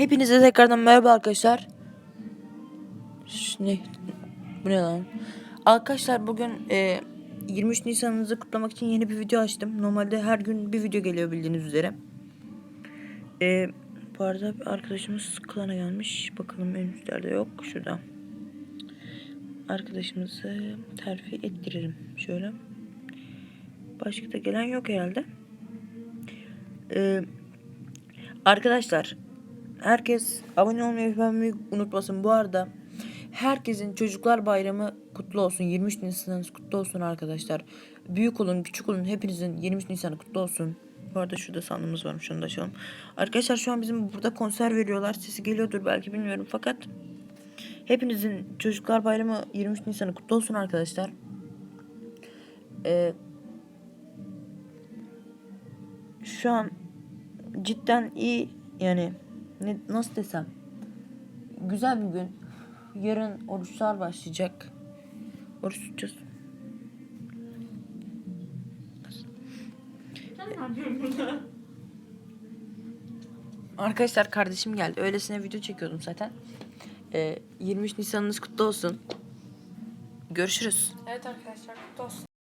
Hepinize tekrardan merhaba arkadaşlar. Ş- Ne? Bu ne lan? Arkadaşlar bugün e, 23 Nisan'ınızı kutlamak için yeni bir video açtım. Normalde her gün bir video geliyor bildiğiniz üzere. E, bu arada arkadaşımız klana gelmiş. Bakalım en üstlerde yok. Şurada. Arkadaşımızı terfi ettiririm. Şöyle. Başka da gelen yok herhalde. E, arkadaşlar Herkes abone olmayı beğenmeyi unutmasın. Bu arada herkesin Çocuklar Bayramı kutlu olsun. 23 Nisan'ınız kutlu olsun arkadaşlar. Büyük olun, küçük olun. Hepinizin 23 Nisan'ı kutlu olsun. Bu arada şurada sandığımız varmış. Onu da açalım. Arkadaşlar şu an bizim burada konser veriyorlar. Sesi geliyordur belki bilmiyorum. Fakat hepinizin Çocuklar Bayramı 23 Nisan'ı kutlu olsun arkadaşlar. Ee, şu an cidden iyi yani ne, nasıl desem güzel bir gün. Yarın oruçlar başlayacak. Oruç tutacağız. Arkadaşlar kardeşim geldi. Öylesine video çekiyordum zaten. Ee, 23 Nisan'ınız kutlu olsun. Görüşürüz. Evet arkadaşlar kutlu olsun.